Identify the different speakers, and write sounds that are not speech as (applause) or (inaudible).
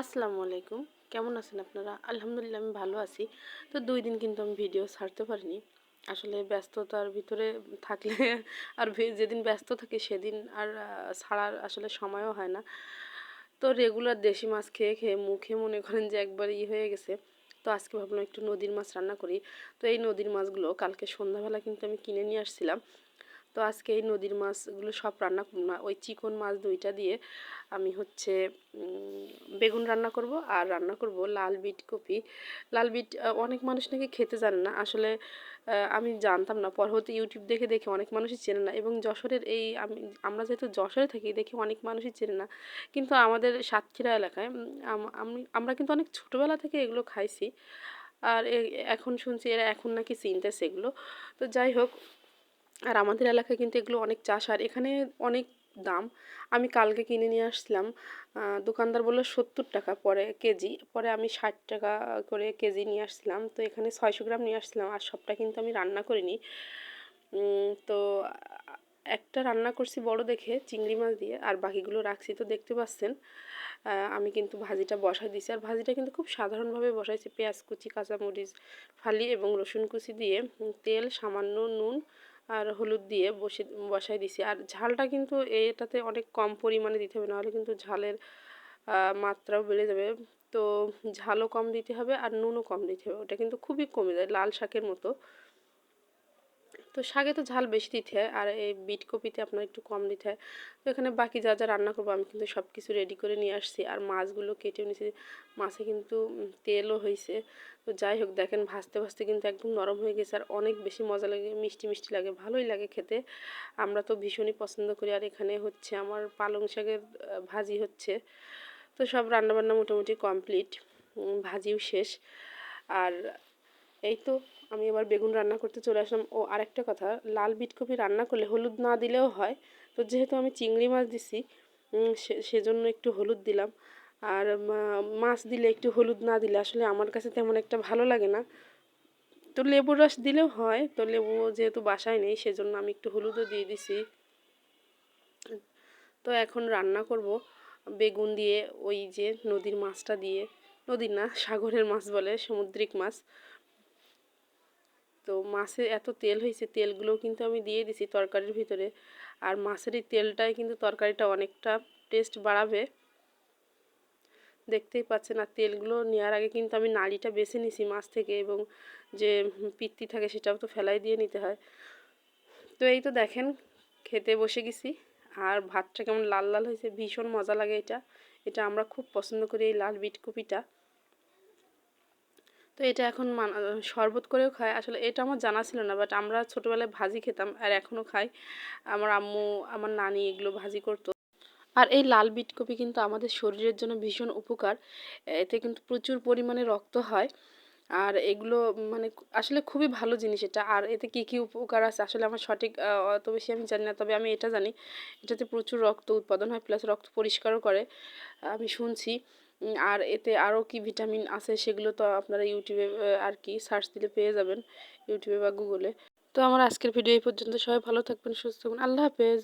Speaker 1: আসসালামু আলাইকুম। কেমন আছেন আপনারা? আলহামদুলিল্লাহ আমি ভালো আছি। তো দুই দিন কিন্তু আমি ভিডিও ছাড়তে পারিনি। আসলে ব্যস্ততার ভিতরে থাকলে (laughs) আর যেদিন ব্যস্ত থাকি সেদিন আর ছাড়ার আসলে সময়ও হয় না। তো রেগুলার দেশি মাছ খেয়ে খেয়ে মুখে মনে করেন যে একবার ই হয়ে গেছে। তো আজকে ভাবলাম একটু নদীর মাছ রান্না করি। তো এই নদীর মাছগুলো কালকে সন্ধ্যাবেলা কিন্তু আমি কিনে নিয়ে আসছিলাম। তো আজকে এই নদীর মাছগুলো সব রান্না ওই চিকন মাছ দুইটা দিয়ে আমি হচ্ছে বেগুন রান্না করব আর রান্না করব লাল বিট কপি। লাল বিট অনেক মানুষ নাকি খেতে জানে না। আসলে আমি জানতাম না। পর হতে ইউটিউব দেখে দেখে অনেক মানুষই চেনে না এবং যশোরের এই আমি, আমরা যেহেতু যশোরে থাকি, দেখি অনেক মানুষই চেনে না। কিন্তু আমাদের সাতক্ষীরা এলাকায় আমি আমরা কিন্তু অনেক ছোটোবেলা থেকে এগুলো খাইছি। আর এখন শুনছি এরা এখন নাকি চিনতেছে এগুলো। তো যাই হোক, আর আমাদের এলাকায় কিন্তু এগুলো অনেক চাষ আর এখানে অনেক দাম। আমি কালকে কিনে নিয়ে আসছিলাম। আহ, দোকানদার বলল সত্তর টাকা পরে কেজি। পরে আমি ষাট টাকা করে কেজি নিয়ে আসছিলাম। তো এখানে ছয়শো গ্রাম নিয়ে আসছিলাম। আর সবটা কিন্তু আমি রান্না করিনি। তো একটা রান্না করছি বড় দেখে চিংড়ি মাছ দিয়ে। আর বাকিগুলো রাখছি। তো দেখতে পাচ্ছেন আমি কিন্তু ভাজিটা বসাই দিয়েছি আর ভাজিটা কিন্তু খুব সাধারণভাবে বসাইছি। পেঁয়াজ কুচি কাঁচামরিচ ফালি এবং রসুন কুচি দিয়ে। তেল সামান্য নুন আর হলুদ দিয়ে বসে বসাই দিছি। আর ঝালটা কিন্তু এটাতে অনেক কম পরিমাণে দিতে হবে, নাহলে কিন্তু ঝালের মাত্রাও বেড়ে যাবে। তো ঝালও কম দিতে হবে আর নুনও কম দিতে হবে। ওটা কিন্তু খুবই কমে যায়, লাল শাকের মতো। তো শাকে তো ঝাল বেশি দিতে হয় আর এই বিট কপিতে আপনার একটু কম দিতে হয়। তো এখানে বাকি যা যা রান্না করব আমি কিন্তু সব কিছু রেডি করে নিয়ে আসছি। আর মাছগুলো কেটেও নিয়েছি। মাছে কিন্তু তেলও হয়েছে। তো যাই হোক, দেখেন ভাজতে ভাজতে কিন্তু একদম নরম হয়ে গেছে। আর অনেক বেশি মজা লাগে, মিষ্টি মিষ্টি লাগে, ভালোই লাগে খেতে। আমরা তো ভীষণই পছন্দ করি। আর এখানে হচ্ছে আমার পালং শাকের ভাজি হচ্ছে। তো সব রান্নাবান্না মোটামুটি কমপ্লিট ভাজিও শেষ। আর এই তো আমি এবার বেগুন রান্না করতে চলে আসলাম। ও আরেকটা কথা, লাল বিটকপি রান্না করলে হলুদ না দিলেও হয়। তো যেহেতু আমি চিংড়ি মাছ দিছি সেজন্য একটু হলুদ দিলাম। আর মাছ দিলে একটু হলুদ না দিলে আসলে আমার কাছে তেমন একটা ভালো লাগে না। তো লেবুর রস দিলেও হয়, তো লেবু যেহেতু বাসায় নেই, সেজন্য আমি একটু হলুদও দিয়ে দিছি। তো এখন রান্না করব বেগুন দিয়ে, ওই যে নদীর মাছটা দিয়ে নদীর না, সাগরের মাছ বলে, সামুদ্রিক মাছ। তো মাছে এত তেল হয়েছে, তেলগুলোও কিন্তু আমি দিয়ে দিছি তরকারির ভিতরে। আর মাছের এই তেলটাই কিন্তু তরকারিটা অনেকটা টেস্ট বাড়াবে। দেখতেই পাচ্ছেন, আর তেলগুলো নেওয়ার আগে কিন্তু আমি নাড়িটা বেছে নিছি মাছ থেকে এবং যে পিত্তি থাকে সেটাও তো ফেলাই দিয়ে নিতে হয়। তো এই তো দেখেন, খেতে বসে গেছি। আর ভাতটা কেমন লাল লাল হয়েছে, ভীষণ মজা লাগে এটা। এটা আমরা খুব পছন্দ করি এই লাল বিট কপিটা তো এটা এখন শরবত করেও খায়। আসলে এটা আমার জানা ছিল না বাট আমরা ছোটোবেলায় ভাজি খেতাম আর এখনও খাই। আমার আম্মু, আমার নানি এগুলো ভাজি করতো। আর এই লাল বিট কপি কিন্তু আমাদের শরীরের জন্য ভীষণ উপকার। এতে কিন্তু প্রচুর পরিমাণে রক্ত হয়। আর এগুলো মানে আসলে খুবই ভালো জিনিস এটা। আর এতে কী কী উপকার আছে? আসলে আমার সঠিক অত বেশি আমি জানি না, তবে আমি এটা জানি। এটাতে প্রচুর রক্ত উৎপাদন হয় প্লাস রক্ত পরিষ্কারও করে। আমি শুনছি। আর এতে আরও কি ভিটামিন আছে সেগুলো তো আপনারা ইউটিউবে আর কি সার্চ দিলে পেয়ে যাবেন, ইউটিউবে বা গুগলে। তো আমার আজকের ভিডিও এই পর্যন্ত। সবাই ভালো থাকবেন, সুস্থ থাকবেন। আল্লাহ হাফেজ।